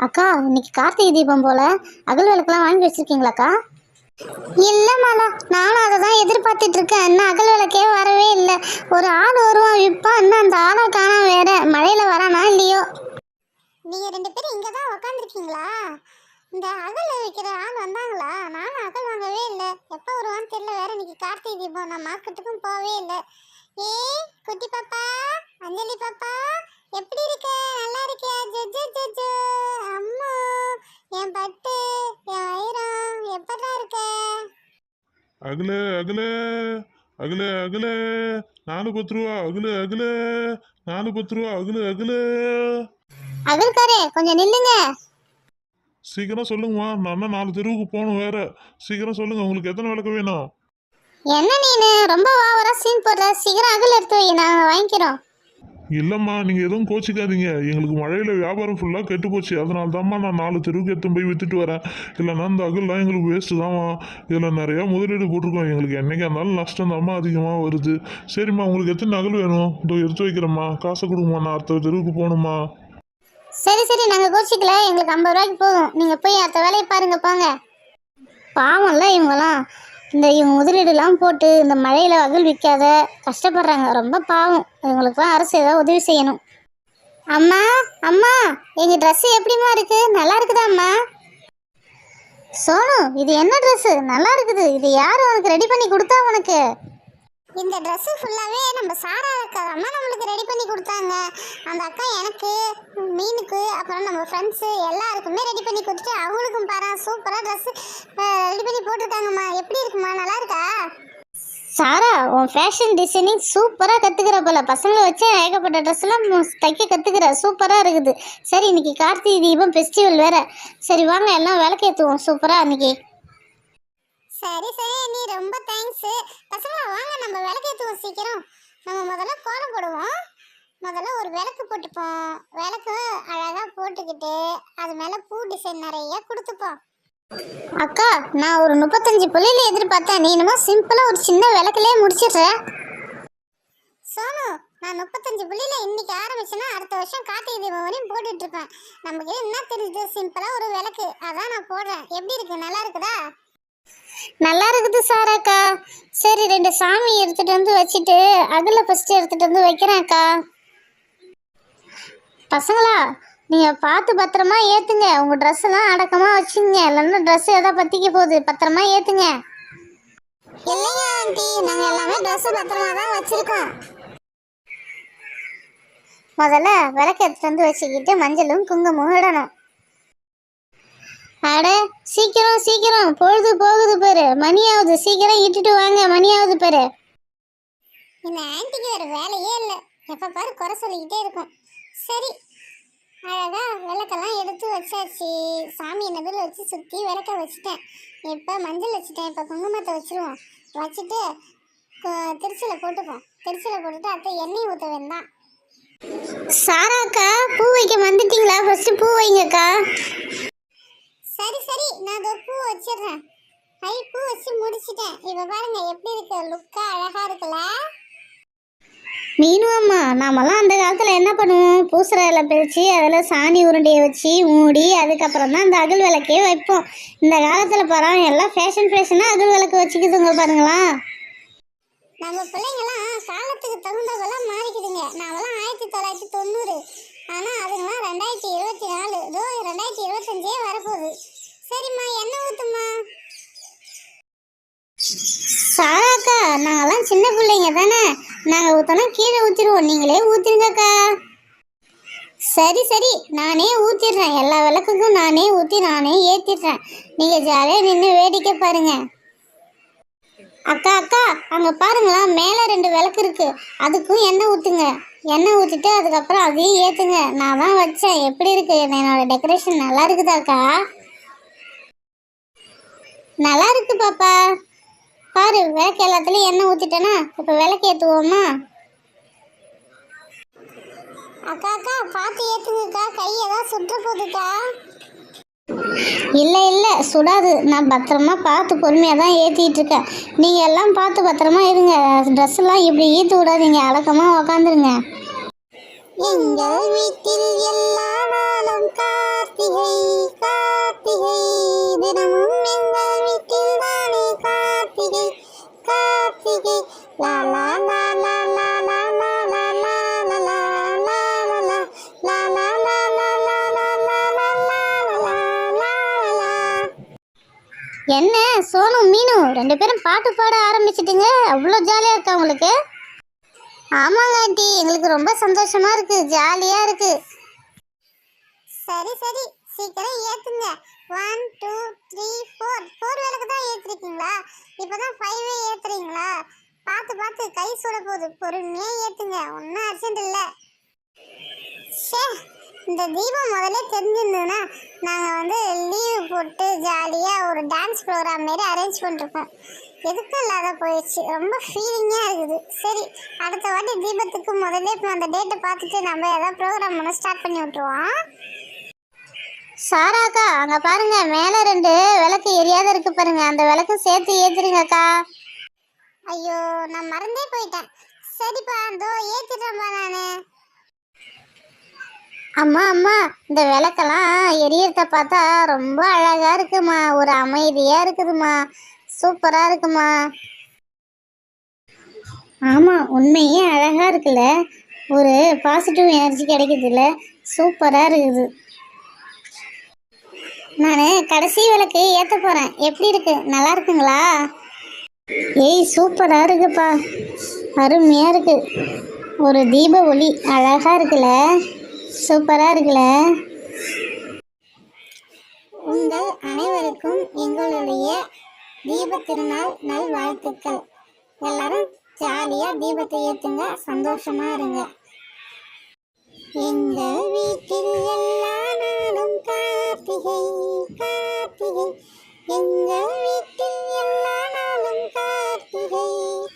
அக்கா இன்னைக்கு கார்த்திகை தீபம் போல அகல் விளக்குலாம் வாங்கி வச்சிருக்கீங்களாக்கா? இல்லை மாலா நானும் அதை தான் எதிர்பார்த்துட்டு இருக்கேன். இன்னும் அகல் விளக்கே வரவே இல்லை. ஒரு ஆள் வருவான் விற்பா இன்னும் அந்த ஆளை காணாம வேற. மழையில வரானா இல்லையோ? நீங்க ரெண்டு பேரும் இங்க தான் உட்காந்துருக்கீங்களா இந்த அகல் வைக்கிற ஆள் வந்தாங்களா? நானும் அகல் வாங்கவே இல்லை. எப்போ வருவான்னு தெரியல. வேற இன்னைக்கு கார்த்திகை தீபம். நான் மார்க்கெட்டுக்கும் போகவே இல்லை. ஏய் குட்டி பாப்பா அஞ்சலி பாப்பா அகல அகல அகல அகல நாலு பத்து ரூபா அகல அகல நாலு பத்து ரூபா அகல அகல. அகல்காரே கொஞ்சம் நில்லுங்க. சீக்கிரம் சொல்லுங்கம்மா நான் நாலு தெருவுக்கு போகணும் வேற. சீக்கிரம் சொல்லுங்க உங்களுக்கு எத்தனை விளக்கு வேணும்? என்ன நீனு? ரொம்ப வாவரா சீன் போடுற. சீக்கிரம் அகல் எடுத்து வை நாங்கள் வாங்கிக்கிறோம். இல்லைம்மா நீங்கள் எதுவும் கோச்சிக்காதீங்க. எங்களுக்கு மழையில் வியாபாரம் ஃபுல்லாக கெட்டு போச்சு அதனால தான்மா நான் நாலு தெருவுக்கு எடுத்து போய் வித்துட்டு வரேன். இல்லைன்னா இந்த அகல்லாம் எங்களுக்கு வேஸ்ட்டு தான்மா இதில் நிறையா முதலீடு போட்டிருக்கோம். எங்களுக்கு என்னைக்கா இருந்தாலும் நஷ்டம் தான்மா அதிகமாக வருது. சரிம்மா உங்களுக்கு எத்தனை அகல் வேணும்? இதோ எடுத்து வைக்கிறேம்மா. காசை கொடுங்கம்மா நான் அடுத்த தெருவுக்கு போகணுமா சரி சரி. நாங்கள் கோச்சிக்கல. எங்களுக்கு ஐம்பது ரூபாய்க்கு போதும். நீங்கள் போய் அடுத்த வேலையை பாருங்க போங்க. பாவம்ல இவங்களாம் இந்த இவங்க முதலீடுலாம் போட்டு இந்த மழையில் அகல் விற்காத கஷ்டப்படுறாங்க. ரொம்ப பாவம். இவங்களுக்குலாம் அரசு ஏதாவது உதவி செய்யணும். அம்மா அம்மா எங்கள் ட்ரெஸ்ஸு எப்படிம்மா இருக்கு? நல்லா இருக்குதா அம்மா? சோனு இது என்ன ட்ரெஸ்ஸு நல்லா இருக்குது. இது யார் உனக்கு ரெடி பண்ணி கொடுத்தா உனக்கு இந்த ட்ரெஸ்ஸு ஃபுல்லாகவே நம்ம சாரா அக்கா அம்மா நம்மளுக்கு ரெடி பண்ணி கொடுத்தாங்க. அந்த அக்கா எனக்கு மீனுக்கு அப்புறம் நம்ம ஃப்ரெண்ட்ஸு எல்லாருக்குமே ரெடி பண்ணி கொடுத்துட்டு அவங்களுக்கும் பாரு சூப்பராக ட்ரெஸ்ஸு ரெடி பண்ணி போட்டிருக்காங்கம்மா. எப்படி இருக்குமா நல்லா இருக்கா? சாரா உன் ஃபேஷன் டிசைனிங் சூப்பராக கற்றுக்கிற போல. பசங்களை வச்சு ஏகப்பட்ட ட்ரெஸ்லாம் தைக்க கற்றுக்கிற சூப்பராக இருக்குது. சரி இன்னைக்கு கார்த்திகை தீபம் ஃபெஸ்டிவல் வேறு. சரி வாங்க எல்லாம் விளக்கேற்றுவோம் சூப்பராக அன்றைக்கி சரி சரி. நீ ரொம்ப தேங்க்ஸ் பசங்களா வாங்க. நம்ம விளக்கேற்றுவோம் சீக்கிரம். நம்ம முதல்ல கோலம் போடுவோம். முதல்ல ஒரு விளக்கு போட்டுப்போம். விளக்கு அழகாக போட்டுக்கிட்டு அது மேலே பூ டிசைன் நிறைய கொடுத்துப்போம். அக்கா நான் ஒரு முப்பத்தஞ்சு புள்ளியில் எதிர்பார்த்தேன். நீ என்னமோ சிம்பிளாக ஒரு சின்ன விளக்குலேயே முடிச்சிடுற. சோனு நான் முப்பத்தஞ்சு புள்ளியில் இன்னைக்கு ஆரம்பிச்சேன்னா அடுத்த வருஷம் கார்த்திகை தீபம் வரையும் போட்டுட்ருப்பேன் நமக்கு என்ன தெரியுது? சிம்பிளாக ஒரு விளக்கு. அதான் நான் போடுறேன். எப்படி இருக்கு? நல்லா இருக்குதா? நல்லா இருக்குது சாராக்கா சரி ரெண்டு சாமி எடுத்துட்டு வந்து வச்சுட்டு அகல ஃபர்ஸ்ட் எடுத்துட்டு வந்து வைக்கிறேன் அக்கா. பசங்களா நீங்க பார்த்து பத்திரமா ஏத்துங்க. உங்க ட்ரெஸ் எல்லாம் அடக்கமா வச்சுங்க. இல்லைன்னா ட்ரெஸ் எதாவது பத்திக்க போகுது. பத்திரமா ஏத்துங்க. இல்லைங்க ஆண்டி. நாங்க எல்லாமே ட்ரெஸ் பத்திரமா தான் வச்சிருக்கோம். முதல்ல விளக்கு எடுத்துட்டு வந்து வச்சுக்கிட்டு மஞ்சளும் குங்குமம் இடணும். அட சீக்கிரம் சீக்கிரம். பொழுது போகுது பாரு. மணி ஆகுது சீக்கிரம் இட்டுட்டு வாங்க. மணி ஆகுது பாரு. இந்த ஆன்ட்டிக்கு வேற வேலையே இல்லை. எப்போ பாரு குறை சொல்லிக்கிட்டே இருக்கும். சரி. அழகா விளக்கெல்லாம் எடுத்து வச்சாச்சு. சாமி நடுவில் வச்சு சுற்றி விளக்க வச்சுட்டேன். இப்போ மஞ்சள் வச்சுட்டேன். இப்போ குங்குமத்தை வச்சிருவோம். வச்சுட்டு திருச்சியில் போட்டுப்போம். திருச்சியில் போட்டுட்டு அடுத்து எண்ணெய் ஊற்ற வேண்டாம் சாராக்கா பூ வைக்க வந்துட்டீங்களா? ஃபர்ஸ்ட் பூ வைங்கக்கா. நான் அதோ பூ வச்சிடுறேன். ஐ பூ வச்சு முடிச்சிட்டேன். இப்போ பாருங்க எப்படி இருக்கு? லுக்கா அழகா இருக்குல்ல? மீனு அம்மா நாமெல்லாம் அந்த காலத்தில் என்ன பண்ணுவோம்? பூசற இலை பிரித்து அதில் சாணி உருண்டையை வச்சு மூடி அதுக்கப்புறம் தான் அந்த அகல் விளக்கே வைப்போம். இந்த காலத்தில் பரவாயில்ல எல்லாம் ஃபேஷன் ஃபேஷனாக அகல் விளக்கு வச்சுக்குதுங்க பாருங்களா நம்ம பிள்ளைங்களாம் காலத்துக்கு சரிம்மா என்ன ஊத்துமா சாராக்கா நாங்கெல்லாம் சின்ன பிள்ளைங்க தானே. நாங்கள் ஊற்றினா கீழே ஊற்றிடுவோம் நீங்களே ஊற்றிருங்கக்கா சரி சரி நானே ஊற்றிடுறேன் எல்லா விளக்குக்கும் நானே ஊற்றி நானே ஏற்றிடுறேன் நீங்கள் ஜாலியாக நின்று வேடிக்கை பாருங்க. அக்கா அக்கா அங்கே பாருங்களா மேலே ரெண்டு விளக்கு இருக்குது அதுக்கும் எண்ணெய் ஊற்றுங்க எண்ணெய் ஊற்றிட்டு அதுக்கப்புறம் அதையும் ஏற்றுங்க நான் தான் வச்சேன். எப்படி இருக்குது என்னோடய டெக்கரேஷன் நல்லா இருக்குதாக்கா நல்லா இருக்கு பாப்பா. பாரு விளக்கு எல்லாத்துலேயும் எண்ணெய் ஊற்றிட்டேனா இப்போ விளக்கு ஏற்றுவோமா அக்கா அக்கா பார்த்து ஏற்றுங்கக்கா கை ஏதாவது சுற்ற போகுதுக்கா. இல்லை இல்லை சுடாது. நான் பத்திரமா பார்த்து பொறுமையாக தான் ஏற்றிட்டு இருக்கேன். நீங்கள் எல்லாம் பார்த்து பத்திரமா இருங்க. ட்ரெஸ் எல்லாம் இப்படி ஈத்து விடாதீங்க. அடக்கமாக உக்காந்துருங்க. எங்கள் வீட்டில் எல்லா நாளும் கார் கார்த்திகை கார்த்திகை தினமும் என்ன சோனு மீனு ரெண்டு பேரும் பாட்டு பாட ஆரம்பிச்சிட்டீங்க? அவ்வளோ ஜாலியாக இருக்கா உங்களுக்கு? ஆமாங்க ஆண்டி எங்களுக்கு ரொம்ப சந்தோஷமா இருக்கு ஜாலியா இருக்கு. சரி சரி சீக்கிரம் ஏத்துங்க. One two three four four வேலைக்கு தான் ஏற்றிருக்கீங்களா இப்போ தான் ஃபைவ் பார்த்து கை சுட போகுது பொறுமையா ஏத்துங்க. ஒன்றும் அர்ஜென்ட் இல்லை. ஷே இந்த தீபம் முதல்ல தெரிஞ்சிருந்ததுன்னா நாங்கள் வந்து லீவு போட்டு ஜாலியாக ஒரு டான்ஸ் ப்ரோக்ராம் மாரி அரேஞ்ச் பண்ணிருக்கோம் எதுக்கும் இல்லாத போயிடுச்சு. ரொம்ப ஃபீலிங்காக இருக்குது. சரி அடுத்த வாட்டி தீபத்துக்கு முதல்ல இப்போ அந்த டேட்டை பார்த்துட்டு நம்ம ஏதாவது ப்ரோக்ராம் ஒன்று ஸ்டார்ட் பண்ணி விட்ருவோம் சாராக்கா அங்கே பாருங்கள் மேலே ரெண்டு விளக்கு எரியாத இருக்கு பாருங்கள் அந்த விளக்கும் சேர்த்து ஏத்துறீங்கக்கா ஐயோ நான் மறந்தே போயிட்டேன். சரிப்பா இதோ ஏத்திடுறேன்ப்பா நான். அம்மா அம்மா இந்த விளக்கெல்லாம் எரியறத பார்த்தா ரொம்ப அழகா இருக்குமா? ஒரு அமைதியா இருக்குதுமா? சூப்பரா இருக்குமா? ஆமா உண்மையே அழகா இருக்குல்ல? ஒரு பாசிட்டிவ் எனர்ஜி கிடைக்குதுல்ல? சூப்பரா இருக்குது. நான் கடைசி விளக்கு ஏற்ற போறேன். எப்படி இருக்கு? நல்லா இருக்குங்களா? ஏய் சூப்பராக இருக்குப்பா. அருமையாக இருக்கு. ஒரு தீப ஒளி அழகாக இருக்குல்ல? சூப்பராக இருக்குல்ல? உங்கள் அனைவருக்கும் எங்களுடைய தீப திருநாள் நல் வாழ்த்துக்கள் எல்லாரும் ஜாலியாக தீபத்தை ஏற்றுங்க சந்தோஷமாக இருங்க. எங்கள் வீட்டில் எல்லா நாளும் கார்த்திகை கார்த்திகை. எங்கள் வீட்டில் எல்லா Woo-hoo.